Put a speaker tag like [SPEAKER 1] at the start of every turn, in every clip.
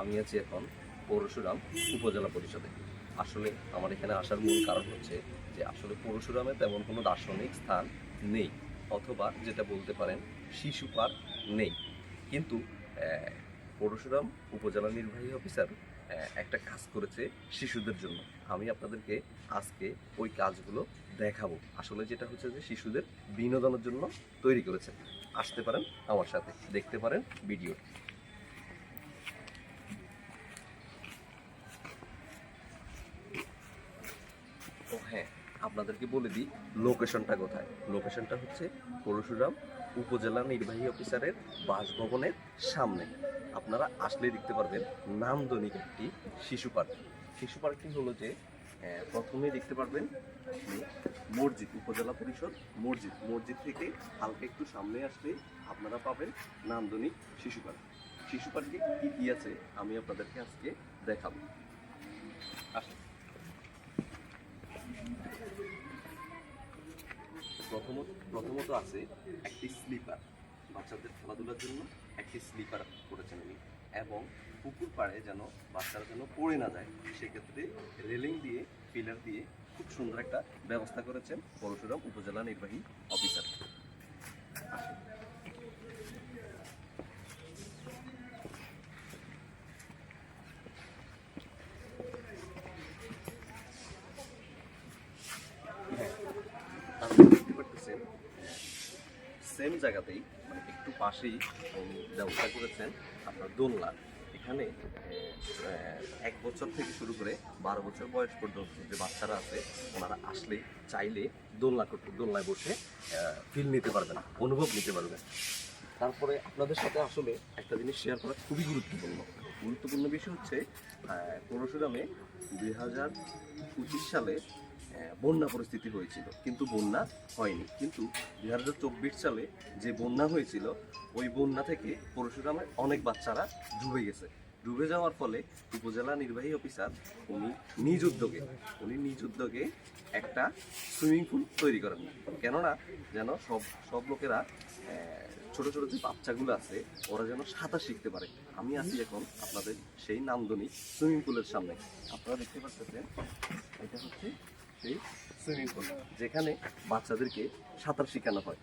[SPEAKER 1] আমি আছি এখন পরশুরাম উপজেলা পরিষদে। আসলে আমার এখানে আসার মূল কারণ হচ্ছে যে আসলে পরশুরামে তেমন কোনো দার্শনিক স্থান নেই, অথবা যেটা বলতে পারেন শিশু পার্ক নেই। কিন্তু পরশুরাম উপজেলা নির্বাহী অফিসার একটা কাজ করেছে শিশুদের জন্য। আমি আপনাদেরকে আজকে ওই কাজগুলো দেখাবো। আসলে যেটা হচ্ছে যে শিশুদের বিনোদনের জন্য তৈরি করেছে। আসতে পারেন আমার সাথে, দেখতে পারেন ভিডিও আপনাদেরকে বলে দিই, লোকেশনটা কোথায়? লোকেশনটা হচ্ছে পরশুরাম উপজেলা নির্বাহী অফিসারের বাসভবনের সামনে। আপনারা আসলে দেখতে পারবেন নান্দনিক একটি শিশু পার্ক। শিশু পার্কটি হলো যে প্রথমে দেখতে পারবেন মসজিদ, উপজেলা পরিষদ মসজিদ। মসজিদ থেকে হালকা একটু সামনে আসলে আপনারা পাবেন নান্দনিক শিশু পার্ক। শিশু পার্কে কী কী আছে আমি আপনাদেরকে আজকে দেখাবো। আসুন। প্রথমত প্রথমত আছে একটি স্লিপার। বাচ্চাদের খেলাধুলার জন্য একটি স্লিপার করেছেন উনি। এবং পুকুর পাড়ে যেন বাচ্চারা যেন পড়ে না যায়, সেক্ষেত্রে রেলিং দিয়ে, পিলার দিয়ে খুব সুন্দর একটা ব্যবস্থা করেছেন পরশুরাম উপজেলা নির্বাহী অফিসার আসুন। হ্যাঁ, আপনারা দেখতে পারতেছেন সেম জায়গাতেই মানে একটু পাশেই ব্যবস্থা করেছেন আপনার দোলনা। এখানে এক বছর থেকে শুরু করে বারো বছর বয়স পর্যন্ত যে বাচ্চারা আছে, ওনারা আসলে চাইলে দোলনা করতে, দোলনায় বসে ফিল নিতে পারবেন, অনুভব নিতে পারবেন। তারপরে আপনাদের সাথে আসলে একটা জিনিস শেয়ার করা খুবই গুরুত্বপূর্ণ। গুরুত্বপূর্ণ বিষয় হচ্ছে পরশুরামে দুই হাজার পঁচিশ সালে বন্যা পরিস্থিতি হয়েছিল। কিন্তু বন্যা হয়নি। কিন্তু দুই হাজার চব্বিশ সালে যে বন্যা হয়েছিল, ওই বন্যা থেকে পরশুরামের অনেক বাচ্চারা ডুবে গেছে। ডুবে যাওয়ার ফলে উপজেলা নির্বাহী অফিসার উনি নিজ উদ্যোগে, উনি নিজ উদ্যোগে একটা সুইমিং পুল তৈরি করেন। কেননা যেন সব সব লোকেরা ছোট ছোট যে বাচ্চাগুলো আছে, ওরা যেন সাঁতার শিখতে পারে। আমি আছি এখন আপনাদের সেই নান্দনিক সুইমিং পুলের সামনে। আপনারা দেখতে পাচ্ছেন, এটা হচ্ছে সেই সুইমিং পুল যেখানে বাচ্চাদেরকে সাঁতার শেখানো হয়।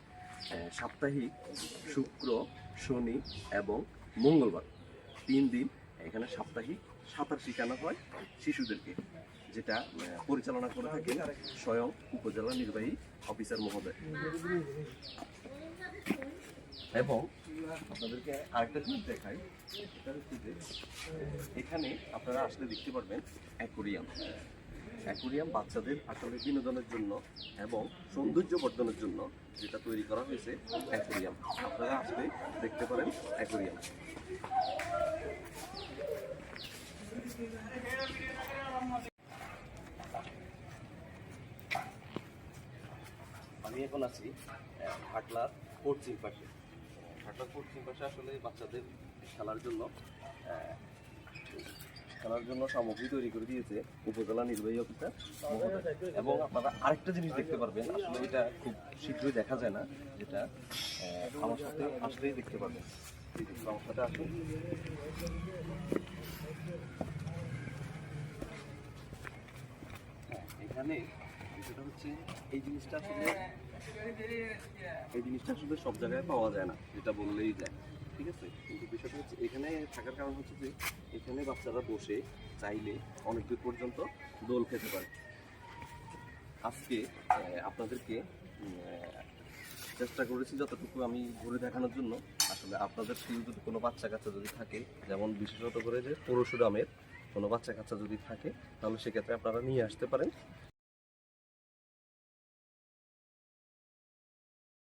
[SPEAKER 1] সাপ্তাহিক শুক্র, শনি এবং মঙ্গলবার তিন দিন এখানে সাপ্তাহিক সাঁতার শেখানো হয় শিশুদেরকে, যেটা পরিচালনা করে থাকেন স্বয়ং উপজেলা নির্বাহী অফিসার মহোদয়। এবং আপনাদেরকে আরেকটা জিনিস দেখাই হচ্ছে যে এখানে আপনারা আসলে দেখতে পারবেন অ্যাকোরিয়াম। অ্যাকোরিয়াম বাচ্চাদের আসলে বিনোদনের জন্য এবং সৌন্দর্য বর্ধনের জন্য যেটা তৈরি করা হয়েছে অ্যাকোরিয়াম। আপনারা আসলে দেখতে পারেন অ্যাকোরিয়াম। আমি এখন আছি আহ, ঘাটলার পশ্চিম পাশে। ঘাটলার পশ্চিম পাশে আসলে বাচ্চাদের খেলার জন্য খেলার জন্য সামগ্রী তৈরি করে দিয়েছে উপজেলা নির্বাহী অফিসার এবং আপনারা আরেকটা জিনিস দেখতে পারবেন, আসলে এটা খুব শীঘ্রই দেখা যায় না, যেটা আমার সাথে আসলেই দেখতে পারবেন। আমার সাথে আসুন এখানে বিষয়টা হচ্ছে, এই জিনিসটা আসলে, এই জিনিসটা আসলে সব জায়গায় পাওয়া যায় না, যেটা বললেই যায়। ঠিক আছে, কিন্তু বিষয়টা হচ্ছে এখানে থাকার কারণ হচ্ছে যে, এখানে বাচ্চারা বসে চাইলে অনেক দূর পর্যন্ত দোল খেতে পারে। আজকে আপনাদেরকে চেষ্টা করেছি যতটুকু আমি ঘুরে দেখানোর জন্য। আসলে আপনাদের যদি কোনো বাচ্চা কাচ্চা যদি থাকে, যেমন বিশেষত করে যে পরশুরামের কোনো বাচ্চা কাচ্চা যদি থাকে, তাহলে সেক্ষেত্রে আপনারা নিয়ে আসতে পারেন।